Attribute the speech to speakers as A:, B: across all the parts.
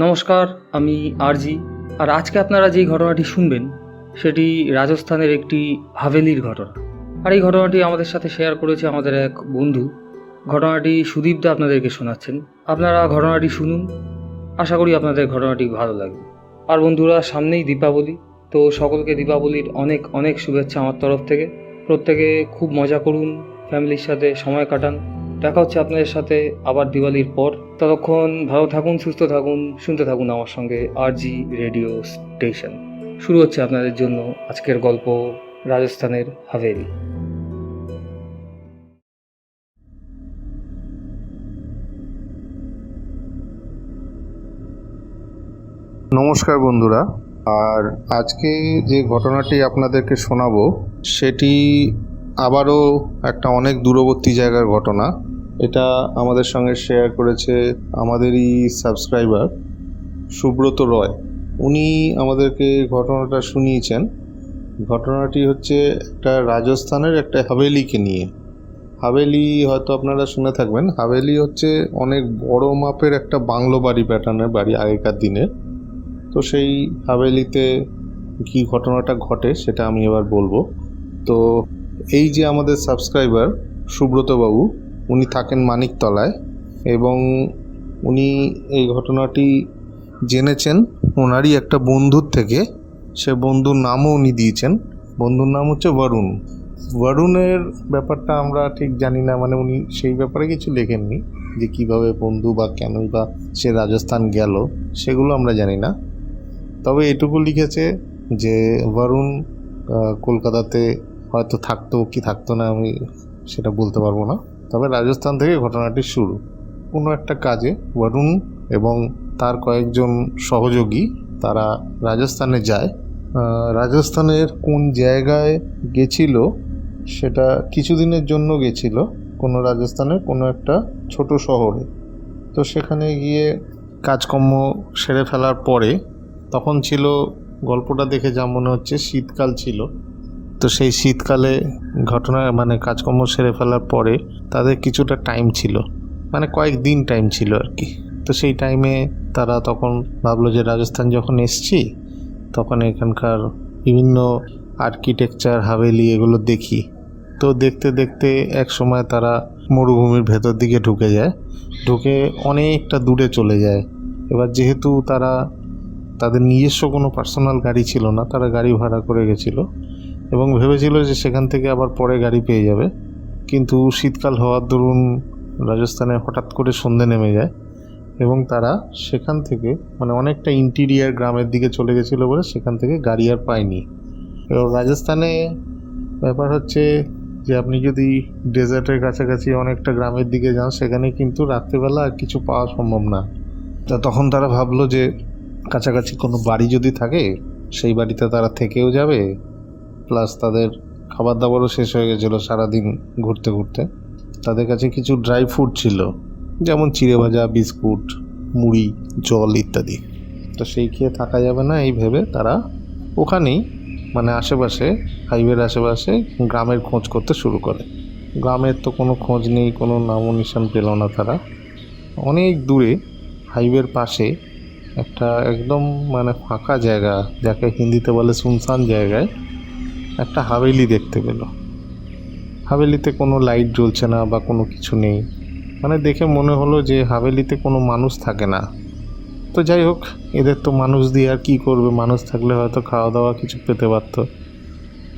A: নমস্কার, আমি আরজি। আর আজকে আপনারা যেই ঘটনাটি শুনবেন, সেটি রাজস্থানের একটি হাভেলির ঘটনা। আর এই ঘটনাটি আমাদের সাথে শেয়ার করেছে আমাদের এক বন্ধু। ঘটনাটি সুদীপদা আপনাদেরকে শোনাচ্ছেন। আপনারা ঘটনাটি শুনুন। আশা করি আপনাদের ঘটনাটি ভালো লাগবে। আর বন্ধুরা, সামনেই দীপাবলি। তো সকলকে দীপাবলির অনেক অনেক শুভেচ্ছা আমার তরফ থেকে। প্রত্যেকে খুব মজা করুন, ফ্যামিলির সাথে সময় কাটান। দেখা হচ্ছে আপনাদের সাথে আবার দিওয়ালির পর। ততক্ষণ ভালো থাকুন, সুস্থ থাকুন, শুনতে থাকুন আমার সঙ্গে আর জি রেডিও স্টেশন। শুরু হচ্ছে আপনাদের জন্য আজকের গল্প রাজস্থানের হাভেলি।
B: নমস্কার বন্ধুরা, আর আজকে যে ঘটনাটি আপনাদেরকে শোনাবো, সেটি আবারও একটা অনেক দূরবর্তী জায়গার ঘটনা। এটা আমাদের সঙ্গে শেয়ার করেছে আমাদেরই সাবস্ক্রাইবার সুব্রত রয়। উনি আমাদেরকে ঘটনাটা শুনিয়েছেন। ঘটনাটি হচ্ছে একটা রাজস্থানের একটা হাভেলিকে নিয়ে। হাভেলি হয়তো আপনারা শুনে থাকবেন। হাভেলি হচ্ছে অনেক বড় মাপের একটা বাংলো বাড়ি প্যাটার্নের বাড়ি আগেকার দিনের। তো সেই হাভেলিতে কি ঘটনাটা ঘটে সেটা আমি এবার বলব। তো এই যে আমাদের সাবস্ক্রাইবার সুব্রতবাবু উনি থাকেন মানিকতলায় এবং উনি এই ঘটনাটি জেনেছেন ওনারই একটা বন্ধুর থেকে। সে বন্ধুর নামও উনি দিয়েছেন। বন্ধুর নাম হচ্ছে বরুণ। বরুণের ব্যাপারটা আমরা ঠিক জানি না মানে উনি সেই ব্যাপারে কিছু লেখেননি যে কীভাবে বন্ধু বা কেনই বা সে রাজস্থান গেল, সেগুলো আমরা জানি না। তবে এটুকু লিখেছে যে বরুণ কলকাতাতে হয়তো থাকতো কি থাকতো না আমি সেটা বলতে পারব না। তবে রাজস্থান থেকে ঘটনাটি শুরু। কোনো একটা কাজে বরুণ এবং তার কয়েকজন সহযোগী তারা রাজস্থানে যায়। রাজস্থানের কোন জায়গায় গেছিল সেটা কিছুদিনের জন্য গেছিল কোনো রাজস্থানের কোনো একটা ছোট শহরে। তো সেখানে গিয়ে কাজকর্ম সেরে ফেলার পরে তখন ছিল, গল্পটা দেখে যা মনে হচ্ছে, শীতকাল ছিল। তো সেই শীতকালে ঘটনা মানে কাজকর্ম সেরে ফেলার পরে তাদের কিছুটা টাইম ছিল। মানে কয়েকদিন টাইম ছিল আর কি। তো সেই টাইমে তারা তখন ভাবলো যে, রাজস্থান যখন এসছি, তখন এখানকার বিভিন্ন আর্কিটেকচার হাভেলি এগুলো দেখি। তো দেখতে দেখতে এক সময় তারা মরুভূমির ভেতর দিকে ঢুকে যায়। ঢুকে অনেকটা দূরে চলে যায়। এবার যেহেতু তারা, তাদের নিজস্ব কোনো পার্সোনাল গাড়ি ছিল না, তারা গাড়ি ভাড়া করে গেছিল। এবং ভেবেছিল যে সেখান থেকে আবার পরে গাড়ি পেয়ে যাবে। কিন্তু শীতকাল হওয়ার দরুন রাজস্থানে হঠাৎ করে সন্ধে নেমে যায় এবং তারা সেখান থেকে মানে অনেকটা ইন্টিরিয়ার গ্রামের দিকে চলে গেছিল বলে সেখান থেকে গাড়ি আর পায়নি। এবং রাজস্থানে ব্যাপার হচ্ছে যে আপনি যদি ডেজার্টের কাছাকাছি অনেকটা গ্রামের দিকে যান, সেখানে কিন্তু রাত্রেবেলা আর কিছু পাওয়া সম্ভব না। তা তখন তারা ভাবলো যে কাছাকাছি কোনো বাড়ি যদি থাকে, সেই বাড়িতে তারা থেকেও যাবে। প্লাস তাদের খাবার দাবারও শেষ হয়ে গেছিল সারাদিন ঘুরতে ঘুরতে। তাদের কাছে কিছু ড্রাই ফ্রুট ছিল, যেমন চিড়ে ভাজা, বিস্কুট, মুড়ি, জল ইত্যাদি। তো সেই খেয়ে থাকা যাবে না এই ভেবে তারা ওখানেই মানে আশেপাশে হাইওয়ের আশেপাশে গ্রামের খোঁজ করতে শুরু করে। গ্রামের তো কোনো খোঁজ নেই, কোনো নামও নিশান পেল না তারা। অনেক দূরে হাইওয়ের পাশে একটা একদম মানে ফাঁকা জায়গা, যাকে হিন্দিতে বলে শুনশান জায়গায় একটা হাভেলি দেখতে পেল। হাভেলিতে কোনো লাইট জ্বলছে না বা কোনো কিছু নেই। মানে দেখে মনে হলো যে হাভেলিতে কোনো মানুষ থাকে না। তো যাই হোক, এদের তো মানুষ দিয়ে আর কী করবে? মানুষ থাকলে হয়তো খাওয়া দাওয়া কিছু পেতে পারত।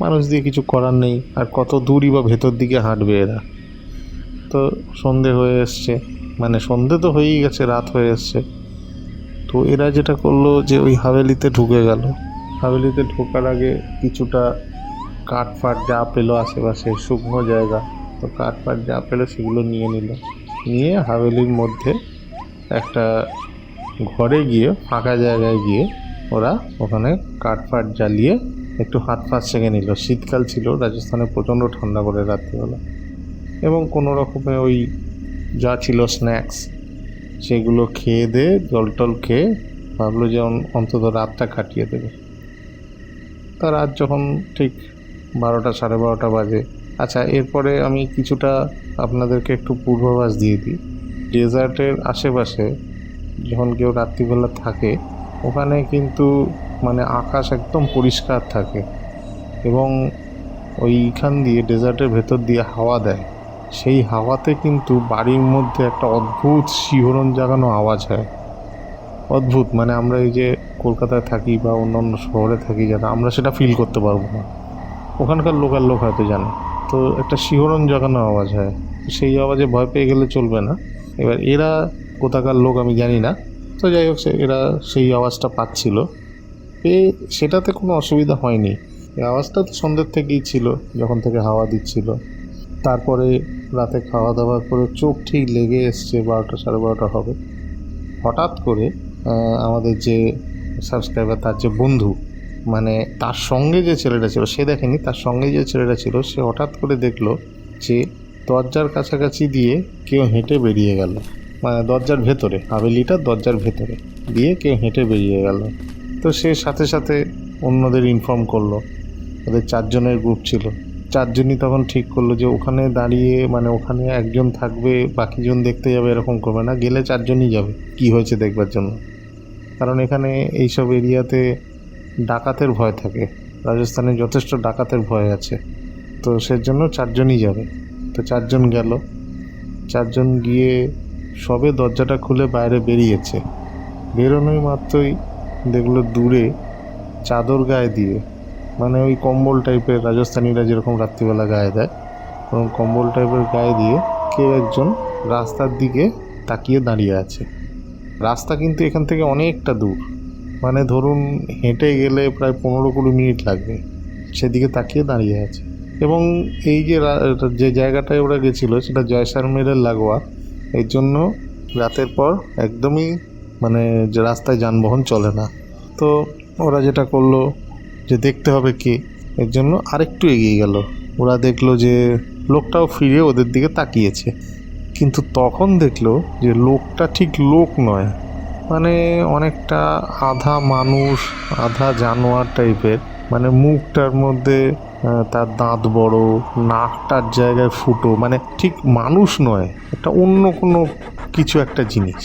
B: মানুষ দিয়ে কিছু করার নেই। আর কত দূরই বা ভেতর দিকে হাঁটবে এরা। তো সন্ধে হয়ে এসছে। মানে সন্ধে তো হয়েই গেছে, রাত হয়ে এসছে। তো এরা যেটা করল যে ওই হাভেলিতে ঢুকে গেল। হাভেলিতে ঢোকার আগে কিছুটা কাঠ ফাট যা পেল আশেপাশে শুকনো জায়গা, তো কাঠ ফাট যা পেল সেগুলো নিয়ে নিল। নিয়ে হাভেলির মধ্যে একটা ঘরে গিয়ে, ফাঁকা জায়গায় গিয়ে ওরা ওখানে কাঠ ফাট জ্বালিয়ে একটু হাত ফাঁস সেঁকে নিল। শীতকাল ছিল, রাজস্থানে প্রচণ্ড ঠান্ডা করে রাত্রিবেলা। এবং কোনো রকমে ওই যা ছিল স্ন্যাক্স, সেগুলো খেয়ে দিয়ে জল টল খেয়ে ভাবলো যে অন্তত রাতটা কাটিয়ে দেবে। তা রাত যখন ঠিক বারোটা, সাড়ে বারোটা বাজে। আচ্ছা এরপরে আমি কিছুটা আপনাদেরকে একটু পূর্বাভাস দিয়ে দিই। ডেজার্টের আশেপাশে যখন কেউ রাত্রিবেলা থাকে, ওখানে কিন্তু মানে আকাশ একদম পরিষ্কার থাকে এবং ওইখান দিয়ে, ডেজার্টের ভেতর দিয়ে হাওয়া দেয়। সেই হাওয়াতে কিন্তু বাড়ির মধ্যে একটা অদ্ভুত শিহরণ জাগানো আওয়াজ হয়। অদ্ভুত মানে আমরা এই যে কলকাতায় থাকি বা অন্য অন্য শহরে থাকি যারা আমরা সেটা ফিল করতে পারব না। ওখানকার লোকাল লোক হয়তো জানে। তো একটা শিহরণ জাগানো আওয়াজ হয়। সেই আওয়াজে ভয় পেয়ে গেলে চলবে না। এবার এরা কোথাকার লোক আমি জানি না। তো যাই হোক এরা সেই আওয়াজটা পাচ্ছিল। পেয়ে সেটাতে কোনো অসুবিধা হয়নি। আওয়াজটা তো সন্ধ্যের থেকেই ছিল, যখন থেকে হাওয়া দিচ্ছিল। তারপরে রাতে খাওয়া দাওয়ার পরে চোখ ঠিক লেগে এসছে বারোটা সাড়ে বারোটা হবে। হঠাৎ করে আমাদের যে সাবস্ক্রাইবার তার যে বন্ধু মানে তার সঙ্গে যে ছেলেটা ছিল, সে দেখেনি, তার সঙ্গে যে ছেলেটা ছিল, সে হঠাৎ করে দেখল যে দরজার কাছাকাছি দিয়ে কেউ হেঁটে বেরিয়ে গেল। মানে দরজার ভেতরে হাভেলিটার দরজার ভেতরে দিয়ে কেউ হেঁটে বেরিয়ে গেল। তো সে সাথে সাথে অন্যদের ইনফর্ম করল, ওদের চারজনের গ্রুপ ছিল। চারজনই তখন ঠিক করল যে ওখানে দাঁড়িয়ে মানে ওখানে একজন থাকবে, বাকিজন দেখতে যাবে, এরকম করবে না। গেলে চারজনই যাবে, কি হয়েছে দেখবার জন্য। কারণ এখানে এইসব এরিয়াতে ডাকাতের ভয় থাকে। রাজস্থানে যথেষ্ট ডাকাতের ভয় আছে। তো সেজন্য চারজনই যাবে। তো চারজন গেল। চারজন গিয়ে সবে দরজাটা খুলে বাইরে বেরিয়েছে। বেরোনোই মাত্রই দেখল দূরে চাদর গায়ে দিয়ে মানে ওই কম্বল টাইপের রাজস্থানীরা যেরকম রাত্রিবেলা গায়ে দেয়, ওরকম কম্বল টাইপের গায়ে দিয়ে কেউ একজন রাস্তার দিকে তাকিয়ে দাঁড়িয়ে আছে। রাস্তা কিন্তু এখান থেকে অনেকটা দূর। মানে ধরুন হেঁটে গেলে প্রায় পনেরো কুড়ি মিনিট লাগবে। সেদিকে তাকিয়ে দাঁড়িয়ে আছে। এবং এই যে যে জায়গাটায় ওরা গেছিল, সেটা জয়সালমেরের লাগোয়া। এর জন্য রাতের পর একদমই মানে যে রাস্তায় যানবাহন চলে না। তো ওরা যেটা করল যে দেখতে হবে কে, এর জন্য আরেকটু এগিয়ে গেল। ওরা দেখল যে লোকটাও ফিরে ওদের দিকে তাকিয়েছে। কিন্তু তখন দেখল যে লোকটা ঠিক লোক নয়। মানে অনেকটা আধা মানুষ, আধা জানোয়ার টাইপের। মানে মুখটার মধ্যে তার দাঁত বড়, নাকটার জায়গায় ফুটো মানে ঠিক মানুষ নয়, এটা অন্য কোনো কিছু একটা জিনিস।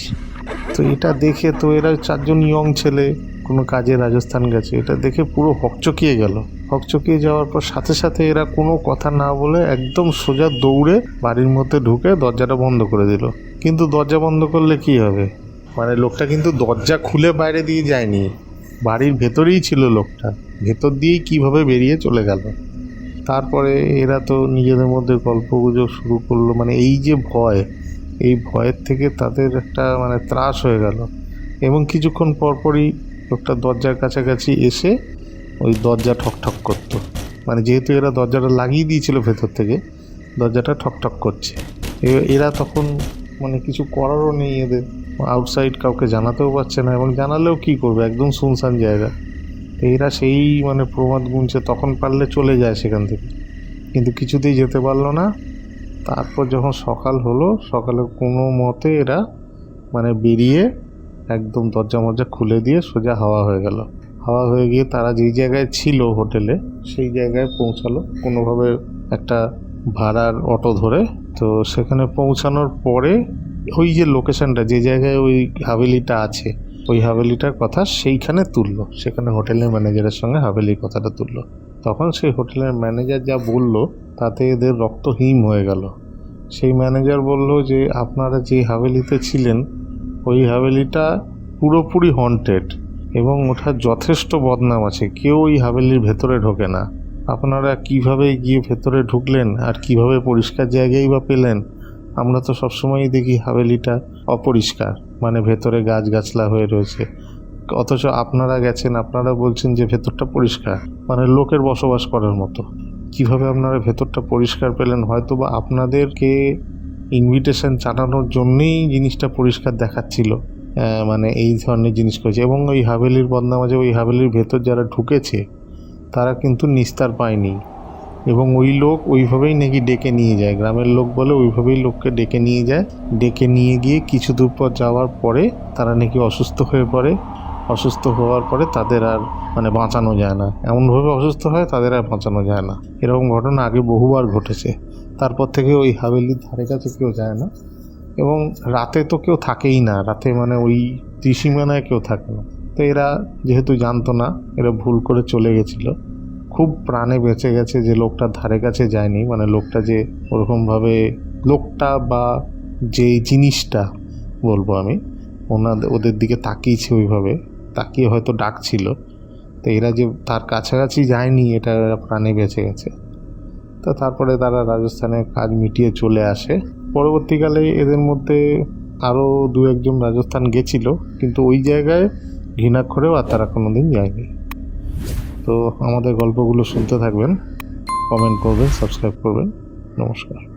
B: তো এটা দেখে তো এরা চারজন ইয়ং ছেলে, কোনো কাজে রাজস্থান গেছে, এটা দেখে পুরো হকচকিয়ে গেল। হকচকিয়ে যাওয়ার পর সাথে সাথে এরা কোনো কথা না বলে একদম সোজা দৌড়ে বাড়ির মধ্যে ঢুকে দরজাটা বন্ধ করে দিল। কিন্তু দরজা বন্ধ করলে কি হবে? মানে লোকটা কিন্তু দরজা খুলে বাইরে দিয়ে যায়নি। বাড়ির ভেতরেই ছিল লোকটা। ভেতর দিয়েই কীভাবে বেরিয়ে চলে গেল। তারপরে এরা তো নিজেদের মধ্যে গল্পগুজব শুরু করল। মানে এই যে ভয়, এই ভয়ের থেকে তাদের একটা মানে ত্রাস হয়ে গেল। এবং কিছুক্ষণ পরপরই লোকটা দরজার কাছাকাছি এসে ওই দরজা ঠকঠক করতো। মানে যেহেতু এরা দরজাটা লাগিয়ে দিয়েছিল ভেতর থেকে, দরজাটা ঠকঠক করছে। এরা তখন মানে কিছু করারও নেই এদের। আউটসাইড কাউকে জানাতেও পারছে না এবং জানালেও কি করবে? একদম শুনশান জায়গা। এরা সেই মানে প্রমাদ গুনছে, তখন পারলে চলে যায় সেখান থেকে। কিন্তু কিছুতেই যেতে পারল না। তারপর যখন সকাল হলো, সকালে কোনো মতে এরা মানে বেরিয়ে একদম দরজা মরজা খুলে দিয়ে সোজা হাওয়া হয়ে গেল। হাওয়া হয়ে গিয়ে তারা যেই জায়গায় ছিল হোটেলে সেই জায়গায় পৌঁছালো। কোনোভাবে একটা ভাড়ার অটো ধরে। তো সেখানে পৌঁছানোর পরে ওই যে লোকেশনটা যে জায়গায় ওই হাভেলিটা আছে, ওই হাভেলিটার কথা সেইখানে তুললো। সেখানে হোটেলের ম্যানেজারের সঙ্গে হাভেলির কথাটা তুললো। তখন সেই হোটেলের ম্যানেজার যা বলল, তাতে এদের রক্ত হিম হয়ে গেল। সেই ম্যানেজার বলল যে, আপনারা যে হাভেলিতে ছিলেন, ওই হাভেলিটা পুরোপুরি হন্টেড এবং ওঠার যথেষ্ট বদনাম আছে। কেউ ওই হাভেলির ভেতরে ঢোকে না। আপনারা কীভাবে গিয়ে ভেতরে ঢুকলেন আর কীভাবে পরিষ্কার জায়গায় বা পেলেন? আমরা তো সবসময়ই দেখি হাভেলিটা অপরিষ্কার মানে ভেতরে গাছগাছলা হয়ে রয়েছে। অথচ আপনারা গেছেন, আপনারা বলছেন যে ভেতরটা পরিষ্কার মানে লোকের বসবাস করার মতো। কীভাবে আপনারা ভেতরটা পরিষ্কার পেলেন? হয়তো বা আপনাদেরকে ইনভিটেশন জানানোর জন্যেই জিনিসটা পরিষ্কার দেখাচ্ছিল মানে এই ধরনের জিনিস করেছে। এবং ওই হাভেলির বদনামাজে, ওই হাভেলির ভেতর যারা ঢুকেছে, তারা কিন্তু নিস্তার পায়নি। এবং ওই লোক ওইভাবেই নাকি ডেকে নিয়ে যায়। গ্রামের লোক বলে ওইভাবেই লোককে ডেকে নিয়ে যায়। ডেকে নিয়ে গিয়ে কিছু দূর পর যাওয়ার পরে তারা নাকি অসুস্থ হয়ে পড়ে। অসুস্থ হওয়ার পরে তাদের আর মানে বাঁচানো যায় না। এমনভাবে অসুস্থ হয়, তাদের আর বাঁচানো যায় না। এরকম ঘটনা আগে বহুবার ঘটেছে। তারপর থেকে ওই হাভেলির ধারে কাছে কেউ যায় না। এবং রাতে তো কেউ থাকেই না। রাতে মানে ওই ত্রিসীমানায় কেউ থাকে না। তো এরা যেহেতু জানতো না, এরা ভুল করে চলে গেছিল। খুব প্রাণে বেঁচে গেছে যে লোকটার ধারে কাছে যায়নি মানে লোকটা যে ওরকমভাবে লোকটা বা যে জিনিসটা বলব আমি ওনাদের ওদের দিকে তাকিয়েছে ওইভাবে, তাকিয়ে হয়তো ডাকছিল। তো এরা যে তার কাছাকাছি যায়নি, এটা প্রাণে বেঁচে গেছে। তো তারপরে তারা রাজস্থানে কাজ মিটিয়ে চলে আসে। পরবর্তীকালে এদের মধ্যে আরও দু একজন রাজস্থান গেছিল, কিন্তু ওই জায়গায় ঘৃণাক্ষরেও আর তারা কোনো দিন যায়নি। তো আমাদের গল্পগুলো শুনতে থাকবেন কমেন্ট করবেন সাবস্ক্রাইব করবেন। নমস্কার।